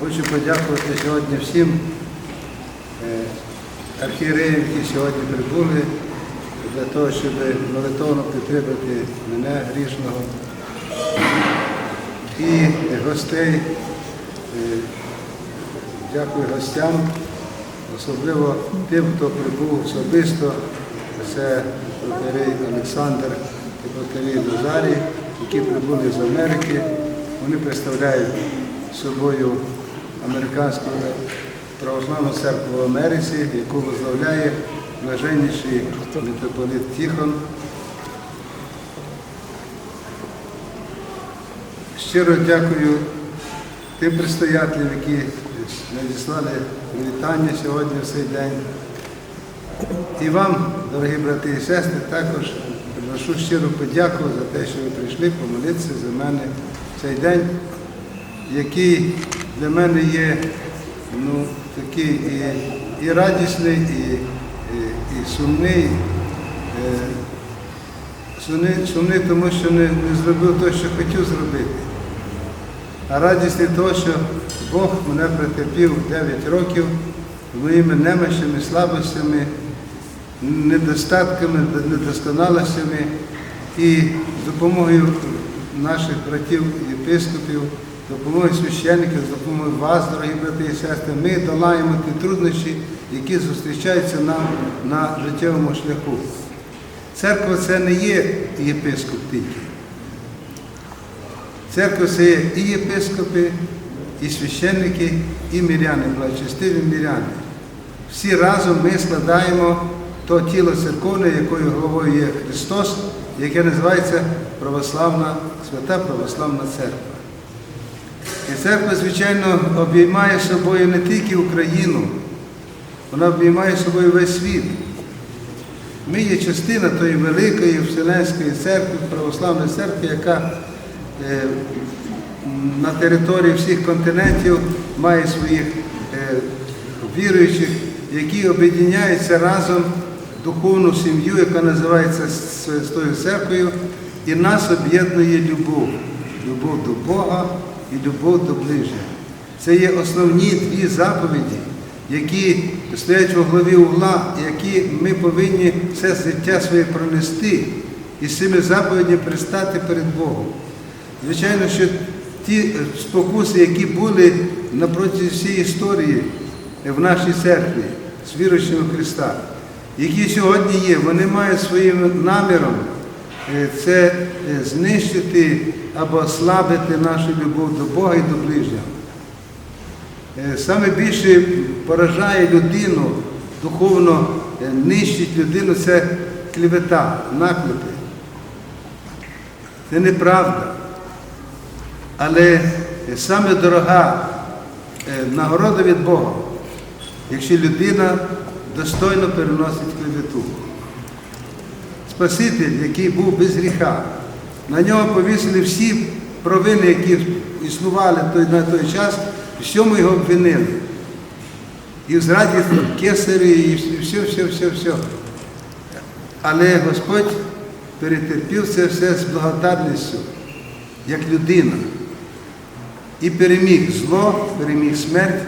Хочу подякувати сьогодні всім е, архієреям, які сьогодні прибули для того, щоб молитовно підтримати мене грішного і гостей. Е, Дякую гостям, особливо тим, хто прибув особисто. Це протерей Олександр і протерей Назарій, які прибули з Америки. Вони представляють собою американську православну церкву в Америці, яку возглавляє блаженніший митрополит Тихон. Щиро дякую тим предстоятелям, які надіслали вітання сьогодні в цей день. І вам, дорогі брати і сестри, також приношу щиру подяку за те, що ви прийшли помолитися за мене в цей день, який для мене є ну, такий і, і радісний, і, і, сумний. Е, Сумний, сумний тому що не, не зробив те, що хотів зробити. А радість від того, що Бог мене претерпів 9 років моїми немощами, слабостями, недостатками, недосконалостями і з допомогою наших братів допомогою священників, з допомогою вас, дорогі брати і сестри, ми долаємо ті труднощі, які зустрічаються нам на життєвому шляху. Церква це не є єпископ тільки. Церква це є і єпископи, і священники, і миряни, благочестиві миряни. Всі разом ми складаємо то тіло церковне, якою головою є Христос, яке називається Православна, Свята Православна Церква. І церква, звичайно, обіймає собою не тільки Україну, вона обіймає собою весь світ. Ми є частина тої великої Вселенської церкви, православної церкви, яка е, на території всіх континентів має своїх е, віруючих, які об'єднаються разом в духовну сім'ю, яка називається Святою Церквою, і нас об'єднує любов. Любов до Бога і любов до ближнього. Це є основні дві заповіді, які стоять во главі угла, які ми повинні все життя своє пронести і з цими заповідями пристати перед Богом. Звичайно, що ті спокуси, які були напроти всієї історії в нашій церкві з віруючими в Христа, які сьогодні є, вони мають своїм наміром це е, знищити або ослабити нашу любов до Бога і до ближнього. Е, Саме більше поражає людину, духовно е, нищить людину це клівета, наклепи. Це неправда. Але саме дорога е, нагорода від Бога, якщо людина достойно переносить клевету. Спаситель, який був без гріха, на нього повісили всі провини, які існували на той час, всьому його обвинили. І в зраді кесарі, і все, все, все, все. Але Господь перетерпів це все з благодарністю, як людина. І переміг зло, переміг смерть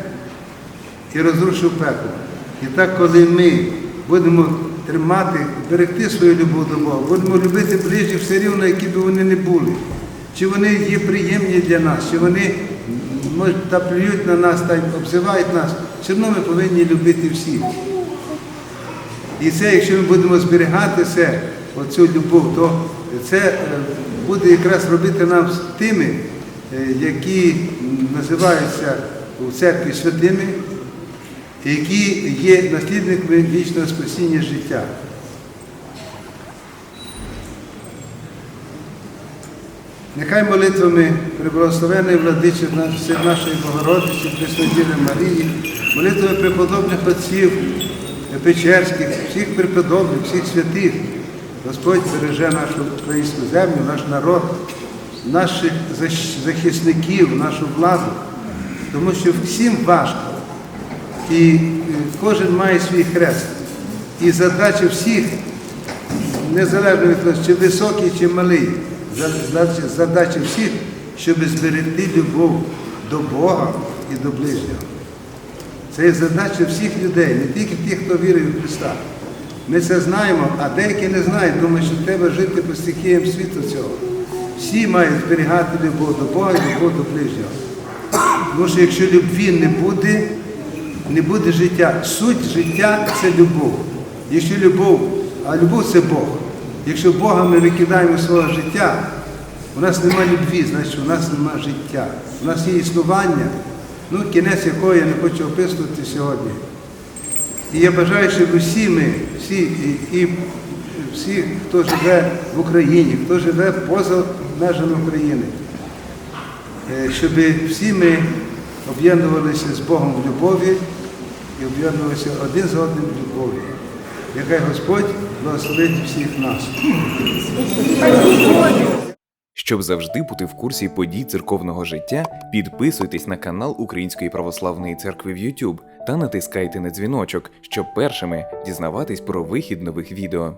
і розрушив пекло. І так, коли ми будемо тримати, берегти свою любов до Бога, будемо любити ближніх все рівно, які б вони не були. Чи вони є приємні для нас, чи вони може, та плюють на нас та обзивають нас, все одно ми повинні любити всіх. І це, якщо ми будемо зберігати це, оцю любов, то це е, буде якраз робити нам тими, е, які називаються у церкві святими, які є наслідниками вічного спасіння життя. Нехай молитвами приблагословеної владичі нашої Богородиці, Преснодіви Марії, молитвами преподобних отців Печерських, всіх преподобних, всіх святих, Господь береже нашу українську землю, наш народ, наших захисників, нашу владу, тому що всім важко. І е, кожен має свій хрест. І задача всіх, незалежно від того, чи високий, чи малий, задача, всіх, щоб зберегти любов до Бога і до ближнього. Це є задача всіх людей, не тільки тих, хто вірує в Христа. Ми це знаємо, а деякі не знають, думають, що треба жити по стихіям світу цього. Всі мають зберігати любов до Бога і любов до ближнього. Тому що якщо любві не буде, не буде життя. Суть життя це любов. Якщо любов, а любов це Бог. Якщо Бога ми викидаємо свого життя, у нас немає любві, значить у нас немає життя. У нас є існування, ну, кінець якого я не хочу описувати сьогодні. І я бажаю, щоб усі ми, всі, і, і всі, хто живе в Україні, хто живе поза межами України, е, щоб всі ми об'єднувалися з Богом в любові і об'єднувалися один з одним в любові. Нехай Господь благословить всіх нас. Щоб завжди бути в курсі подій церковного життя, підписуйтесь на канал Української православної церкви в YouTube та натискайте на дзвіночок, щоб першими дізнаватись про вихід нових відео.